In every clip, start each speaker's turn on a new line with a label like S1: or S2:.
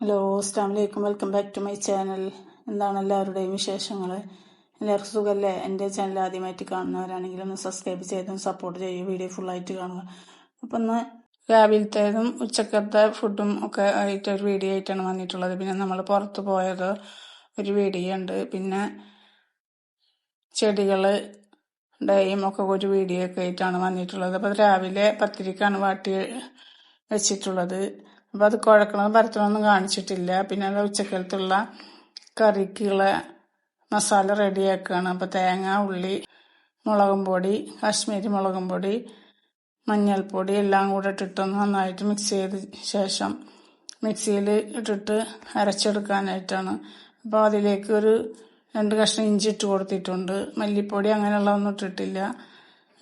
S1: Hello അസ്സാം വലൈക്കും welcome back to my channel. എന്താണ് എല്ലാവരുടെയും വിശേഷങ്ങൾ എല്ലാവർക്കും സുഖമല്ലേ എന്റെ ചാനൽ ആദ്യമായിട്ട് കാണുന്നവരാണെങ്കിൽ ഒന്ന് സബ്സ്ക്രൈബ് ചെയ്തും സപ്പോർട്ട് ചെയ്യുക വീഡിയോ ഫുള്ളായിട്ട് കാണുക. അപ്പം ഒന്ന് രാവിലത്തേതും ഉച്ചക്കത്തെ ഫുഡും ഒക്കെ ആയിട്ട് ഒരു വീഡിയോ ആയിട്ടാണ് വന്നിട്ടുള്ളത്. പിന്നെ നമ്മൾ പുറത്ത് പോയത് ഒരു വീഡിയോ ഉണ്ട്. പിന്നെ ചെടികൾ ഡേയും ഒക്കെ ഒരു വീഡിയോ ഒക്കെ ആയിട്ടാണ് വന്നിട്ടുള്ളത്. അപ്പോൾ രാവിലെ പത്തിരിക്കാണ് വാട്ടി വെച്ചിട്ടുള്ളത്. അപ്പോൾ അത് കുഴക്കണത് പരത്തണമൊന്നും കാണിച്ചിട്ടില്ല. പിന്നെ അത് ഉച്ചക്കലത്തുള്ള കറിക്കുള്ള മസാല റെഡിയാക്കുകയാണ് അപ്പോൾ തേങ്ങ ഉള്ളി മുളകും പൊടി കാശ്മീരി മുളകും പൊടി മഞ്ഞൾപ്പൊടി എല്ലാം കൂടെ ഇട്ടിട്ടൊന്ന് നന്നായിട്ട് മിക്സ് ചെയ്ത ശേഷം മിക്സിയിൽ ഇട്ടിട്ട് അരച്ചെടുക്കാനായിട്ടാണ്. അപ്പോൾ അതിലേക്ക് ഒരു രണ്ട് കഷ്ണം ഇഞ്ചി ഇട്ട് കൊടുത്തിട്ടുണ്ട്. മല്ലിപ്പൊടി അങ്ങനെയുള്ള ഒന്നും ഇട്ടിട്ടില്ല.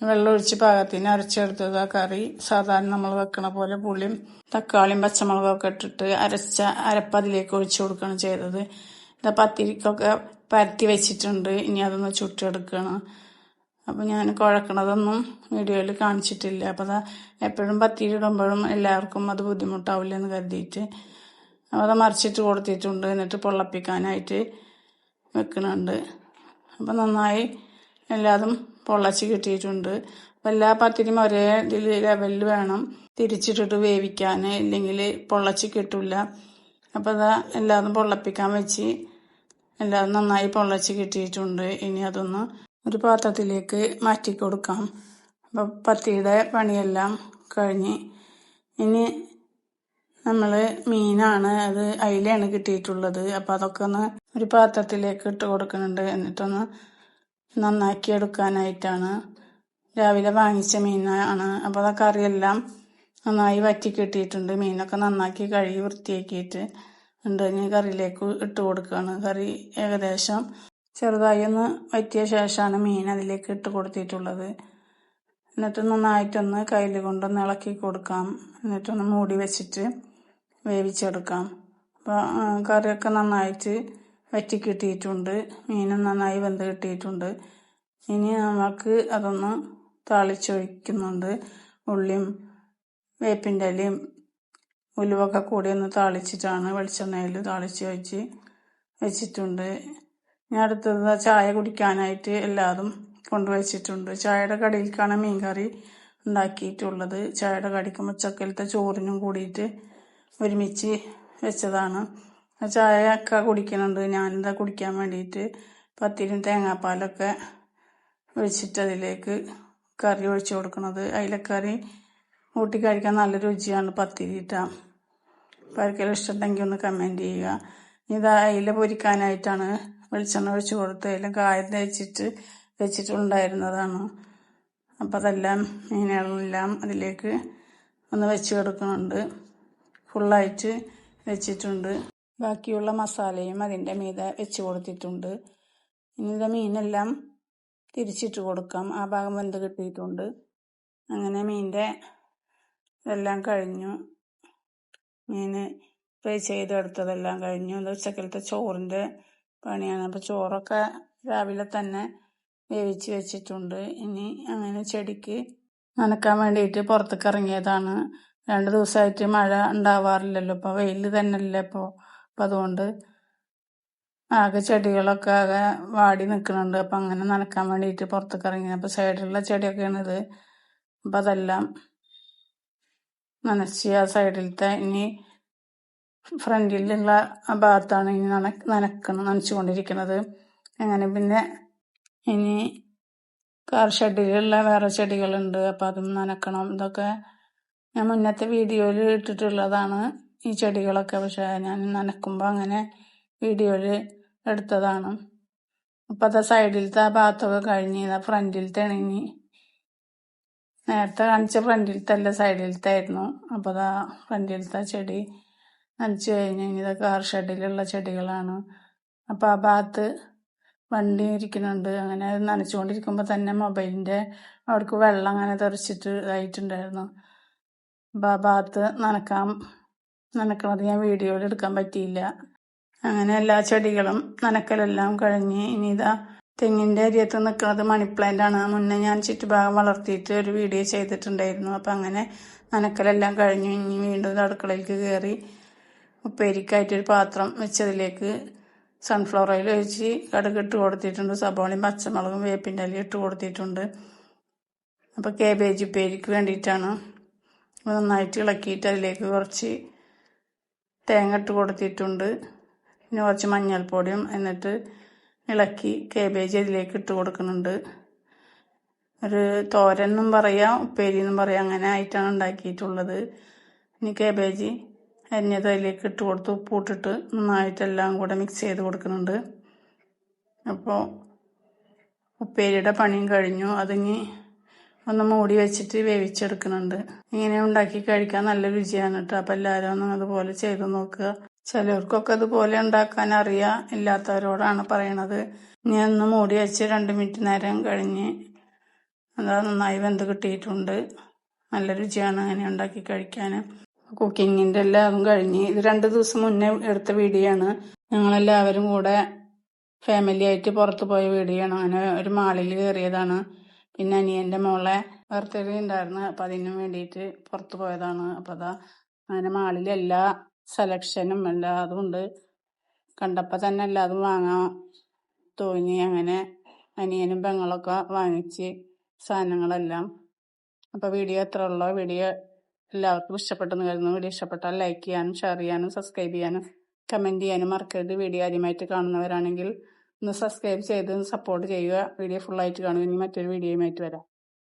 S1: വെള്ളമൊഴിച്ച് പാകത്തിന് അരച്ചെടുത്തത് ആ കറി. സാധാരണ നമ്മൾ വെക്കണ പോലെ പുളിയും തക്കാളിയും പച്ചമുളകൊക്കെ ഇട്ടിട്ട് അരച്ച അരപ്പ് അതിലേക്ക് ഒഴിച്ചു കൊടുക്കുകയാണ് ചെയ്തത്. ഇതാ പത്തിരിക്കൊക്കെ പരത്തി വെച്ചിട്ടുണ്ട്. ഇനി അതൊന്ന് ചുട്ടെടുക്കണം അപ്പോൾ ഞാൻ കുഴക്കണതൊന്നും വീഡിയോയിൽ കാണിച്ചിട്ടില്ല. അപ്പോൾ അതാ എപ്പോഴും പത്തിരി ഇടുമ്പോഴും എല്ലാവർക്കും അത് ബുദ്ധിമുട്ടാവില്ല എന്ന് കരുതിയിട്ട് അപ്പോൾ അത് മറിച്ചിട്ട് കൊടുത്തിട്ടുണ്ട്. എന്നിട്ട് പൊള്ളപ്പിക്കാനായിട്ട് വെക്കുന്നുണ്ട് അപ്പോൾ നന്നായി എല്ലാതും പൊള്ളച്ച് കിട്ടിയിട്ടുണ്ട്. എല്ലാ പത്തിരിയും ഒരേ ലെവലിൽ വേണം. തിരിച്ചിട്ടിട്ട് വേവിക്കാൻ ഇല്ലെങ്കിൽ പൊള്ളച്ച് കിട്ടില്ല അപ്പോൾ അതാ എല്ലാതും പൊള്ളപ്പിക്കാൻ വെച്ച് എല്ലാതും നന്നായി പൊള്ളച്ച് കിട്ടിയിട്ടുണ്ട്. ഇനി അതൊന്ന് ഒരു പാത്രത്തിലേക്ക് മാറ്റി കൊടുക്കാം. അപ്പോൾ പത്തിയുടെ പണിയെല്ലാം കഴിഞ്ഞ് ഇനി നമ്മൾ മീനാണ് അത് അയിലാണ് കിട്ടിയിട്ടുള്ളത്. അപ്പോൾ അതൊക്കെ ഒന്ന് ഒരു പാത്രത്തിലേക്ക് ഇട്ട് കൊടുക്കുന്നുണ്ട്. എന്നിട്ടൊന്ന് നന്നാക്കി എടുക്കാനായിട്ടാണ് രാവിലെ വാങ്ങിച്ച മീനാണ്. അപ്പോൾ ആ കറിയെല്ലാം നന്നായി വറ്റി കിട്ടിയിട്ടുണ്ട്. മീനൊക്കെ നന്നാക്കി കഴുകി വൃത്തിയാക്കിയിട്ട് ഉണ്ട്. ഇനി കറിയിലേക്ക് ഇട്ട് കൊടുക്കുകയാണ്. കറി ഏകദേശം ചെറുതായി ഒന്ന് വറ്റിയ ശേഷമാണ് മീൻ അതിലേക്ക് ഇട്ട് കൊടുത്തിട്ടുള്ളത്. എന്നിട്ട് നന്നായിട്ടൊന്ന് കയ്യിൽ കൊണ്ടൊന്ന് ഇളക്കി കൊടുക്കാം. എന്നിട്ടൊന്ന് മൂടി വെച്ചിട്ട് വേവിച്ചെടുക്കാം. അപ്പോൾ കറിയൊക്കെ നന്നായിട്ട് വറ്റി കിട്ടിയിട്ടുണ്ട്. മീനും നന്നായി വെന്ത് കിട്ടിയിട്ടുണ്ട്. ഇനി നമുക്ക് അതൊന്ന് താളിച്ചൊഴിക്കുന്നുണ്ട് ഉള്ളിയും വേപ്പിന്റെ ഇലയും ഉലുവൊക്കെ കൂടി ഒന്ന് താളിച്ചിട്ടാണ് വെളിച്ചെണ്ണയിൽ താളിച്ച് വെച്ച് വെച്ചിട്ടുണ്ട്. ഞാൻ അടുത്തത് ചായ കുടിക്കാനായിട്ട് എല്ലാതും കൊണ്ടുവച്ചിട്ടുണ്ട്. ചായയുടെ കടിയിലേക്കാണ് മീൻകറി ഉണ്ടാക്കിയിട്ടുള്ളത്. ചായയുടെ കടിക്കുമ്പോൾ ഉച്ചക്കലത്തെ ചോറിനും കൂടിയിട്ട് ഒരുമിച്ച് വെച്ചതാണ്. ചായ ഒക്കെ കുടിക്കുന്നുണ്ട് ഞാനെന്താ കുടിക്കാൻ വേണ്ടിയിട്ട് പത്തിരിയും തേങ്ങാപ്പാലൊക്കെ ഒഴിച്ചിട്ട് അതിലേക്ക് കറി ഒഴിച്ചു കൊടുക്കുന്നത് അയിലക്കറി കൂട്ടി കഴിക്കാൻ നല്ല രുചിയാണ് പത്തിരി അപ്പോൾ ആർക്കെങ്കിലും ഇഷ്ടമുണ്ടെങ്കിൽ ഒന്ന് കമന്റ് ചെയ്യുക. ഇതാ അയില പൊരിക്കാനായിട്ടാണ് വെളിച്ചെണ്ണ ഒഴിച്ച് കൊടുത്ത് അതിലും കായം തേച്ചിട്ട് വെച്ചിട്ടുണ്ടായിരുന്നതാണ്. അപ്പോൾ അതെല്ലാം മീനുകളെല്ലാം അതിലേക്ക് ഒന്ന് വെച്ച് കൊടുക്കുന്നുണ്ട്. ഫുള്ളായിട്ട് വെച്ചിട്ടുണ്ട്. ബാക്കിയുള്ള മസാലയും അതിന്റെ മീതെ വെച്ച് കൊടുത്തിട്ടുണ്ട്. ഇനി ഇത് മീനെല്ലാം തിരിച്ചിട്ട് കൊടുക്കാം. ആ ഭാഗം വെന്ത് കിട്ടിയിട്ടുണ്ട്. അങ്ങനെ മീന്റെ ഇതെല്ലാം കഴിഞ്ഞു. മീൻ ഫ്രൈ ചെയ്തെടുത്തതെല്ലാം കഴിഞ്ഞു. അത് ഉച്ചക്കലത്തെ ചോറിന്റെ പണിയാണ്. അപ്പോൾ ചോറൊക്കെ രാവിലെ തന്നെ വേവിച്ച് വെച്ചിട്ടുണ്ട്. ഇനി അങ്ങനെ ചെടിക്ക് നനക്കാൻ വേണ്ടിയിട്ട് പുറത്തേക്ക് ഇറങ്ങിയതാണ്. രണ്ട് ദിവസമായിട്ട് മഴ ഉണ്ടാവാറില്ലല്ലോ. ഇപ്പോൾ വെയിൽ തന്നെയല്ലേ ഇപ്പോൾ അപ്പം അതുകൊണ്ട് ആകെ ചെടികളൊക്കെ ആകെ വാടി നിൽക്കുന്നുണ്ട് അപ്പം അങ്ങനെ നനക്കാൻ വേണ്ടിയിട്ട് പുറത്തേക്ക് ഇറങ്ങി അപ്പം സൈഡിലുള്ള ചെടിയൊക്കെയാണ് ഇത് അപ്പം അതെല്ലാം നനച്ച് ആ സൈഡിലത്തെ ഇനി ഫ്രണ്ടിലുള്ള ഭാഗത്താണ് ഇനി നന നനക്കണം നനച്ചുകൊണ്ടിരിക്കുന്നത് അങ്ങനെ പിന്നെ ഇനി കാർ ഷെഡിലുള്ള വേറെ ചെടികളുണ്ട്. അപ്പം അതും നനക്കണം. ഇതൊക്കെ ഞാൻ മുന്നത്തെ വീഡിയോയിൽ ഇട്ടിട്ടുള്ളതാണ്. ഈ ചെടികളൊക്കെ പക്ഷേ ഞാൻ നനക്കുമ്പോൾ അങ്ങനെ വീഡിയോയിൽ എടുത്തതാണ്. അപ്പം അത് സൈഡിലത്തെ ആ ഭാഗത്തൊക്കെ കഴിഞ്ഞ് ഫ്രണ്ടിലത്തെ ഇണങ്ങി നേരത്തെ കാണിച്ച ഫ്രണ്ടിലത്തെ അല്ല സൈഡിലത്തെ ആയിരുന്നു. അപ്പോൾ അതാ ഫ്രണ്ടിലത്തെ ചെടി നനച്ച് കഴിഞ്ഞ് ഇത് കാർ ഷെഡിലുള്ള ചെടികളാണ്. അപ്പോൾ ആ ഭാഗത്ത് വണ്ടി ഇരിക്കുന്നുണ്ട്. അങ്ങനെ നനച്ചുകൊണ്ടിരിക്കുമ്പോൾ തന്നെ മൊബൈലിന്റെ അവിടേക്ക് വെള്ളം അങ്ങനെ തെറിച്ചിട്ട് ഇതായിട്ടുണ്ടായിരുന്നു. അപ്പോൾ ആ ഭാഗത്ത് നനക്കാൻ നനക്കണത് ഞാൻ വീഡിയോയിൽ എടുക്കാൻ പറ്റിയില്ല. അങ്ങനെ എല്ലാ ചെടികളും നനക്കലെല്ലാം കഴിഞ്ഞ് ഇനി ഇതാ തെങ്ങിന്റെ അരിയത്ത് നിൽക്കുന്നത് മണി പ്ലാന്റ് ആണ്. മുന്നേ ഞാൻ ചുറ്റുഭാഗം വളർത്തിയിട്ട് ഒരു വീഡിയോ ചെയ്തിട്ടുണ്ടായിരുന്നു. അപ്പം അങ്ങനെ നനക്കലെല്ലാം കഴിഞ്ഞു ഇനി വീണ്ടും അടുക്കളയിലേക്ക് കയറി ഉപ്പേരിക്കായിട്ടൊരു പാത്രം വെച്ചതിലേക്ക് സൺഫ്ലവർ ഓയിൽ ഒഴിച്ച് കടുക് ഇട്ട് കൊടുത്തിട്ടുണ്ട്. സബോളയും പച്ചമുളകും വേപ്പിന്റെ ഇല ഇട്ട് കൊടുത്തിട്ടുണ്ട്. അപ്പോൾ കേബേജ് ഉപ്പേരിക്ക് വേണ്ടിയിട്ടാണ്. നന്നായിട്ട് ഇളക്കിയിട്ട് അതിലേക്ക് കുറച്ച് തേങ്ങ ഇട്ട് കൊടുത്തിട്ടുണ്ട്. പിന്നെ കുറച്ച് മഞ്ഞൾപ്പൊടിയും എന്നിട്ട് ഇളക്കി കേബേജ് അതിലേക്ക് ഇട്ട് കൊടുക്കുന്നുണ്ട്. ഒരു തോരനും പറയാം ഉപ്പേരി എന്നും പറയാം അങ്ങനെ ആയിട്ടാണ് ഉണ്ടാക്കിയിട്ടുള്ളത്. ഇനി കേബേജ് അരിഞ്ഞത് അതിലേക്ക് ഇട്ട് കൊടുത്ത് ഉപ്പൂട്ടിട്ട് നന്നായിട്ടെല്ലാം കൂടെ മിക്സ് ചെയ്ത് കൊടുക്കുന്നുണ്ട്. അപ്പോൾ ഉപ്പേരിയുടെ പണിയും കഴിഞ്ഞു. അതിനി ഒന്ന് മൂടി വെച്ചിട്ട് വേവിച്ചെടുക്കുന്നുണ്ട്. ഇങ്ങനെ ഉണ്ടാക്കി കഴിക്കാൻ നല്ല രുചിയാണ് കേട്ടോ. അപ്പം എല്ലാവരും ഒന്ന് അതുപോലെ ചെയ്തു നോക്കുക. ചിലർക്കൊക്കെ അതുപോലെ ഉണ്ടാക്കാൻ അറിയാ. ഇല്ലാത്തവരോടാണ് പറയണത്. ഞാൻ ഒന്ന് മൂടി വെച്ച് രണ്ട് മിനിറ്റ് നേരം കഴിഞ്ഞ് അതാ നന്നായി വെന്ത് കിട്ടിയിട്ടുണ്ട്. നല്ല രുചിയാണ് അങ്ങനെ ഉണ്ടാക്കി കഴിക്കാൻ. കുക്കിങ്ങിന്റെ എല്ലാം കഴിഞ്ഞ് ഇത് രണ്ട് ദിവസം മുന്നേ എടുത്ത വീഡിയോ ആണ് ഞങ്ങളെല്ലാവരും കൂടെ ഫാമിലി ആയിട്ട് പുറത്ത് പോയ വീഡിയോ ആണ് അങ്ങനെ ഒരു മാളിൽ കയറിയതാണ്. പിന്നെ അനിയന്റെ മോളെ ബർത്ത്ഡേ ഉണ്ടായിരുന്നു അപ്പം അതിന് വേണ്ടിയിട്ട് പുറത്ത് പോയതാണ്. അപ്പം അതാ അങ്ങനെ മാളിൽ എല്ലാ സെലക്ഷനും എല്ലാതും ഉണ്ട്. കണ്ടപ്പോൾ തന്നെ എല്ലാതും വാങ്ങാൻ തോന്നി അങ്ങനെ അനിയനും പെങ്ങളൊക്കെ വാങ്ങിച്ച് സാധനങ്ങളെല്ലാം. അപ്പോൾ വീഡിയോ എത്ര ഉള്ളോ? വീഡിയോ എല്ലാവർക്കും ഇഷ്ടപ്പെട്ടെന്ന് കരുതുന്നു. വീഡിയോ ഇഷ്ടപ്പെട്ടാൽ ലൈക്ക് ചെയ്യാനും ഷെയർ ചെയ്യാനും സബ്സ്ക്രൈബ് ചെയ്യാനും കമന്റ് ചെയ്യാനും മറക്കരുത്. വീഡിയോ ആദ്യമായിട്ട് കാണുന്നവരാണെങ്കിൽ ഒന്ന് സബ്സ്ക്രൈബ് ചെയ്ത് സപ്പോർട്ട് ചെയ്യുക. വീഡിയോ ഫുള്ളായിട്ട് കാണുക. ഇനി മറ്റൊരു വീഡിയോയുമായിട്ട് വരാം.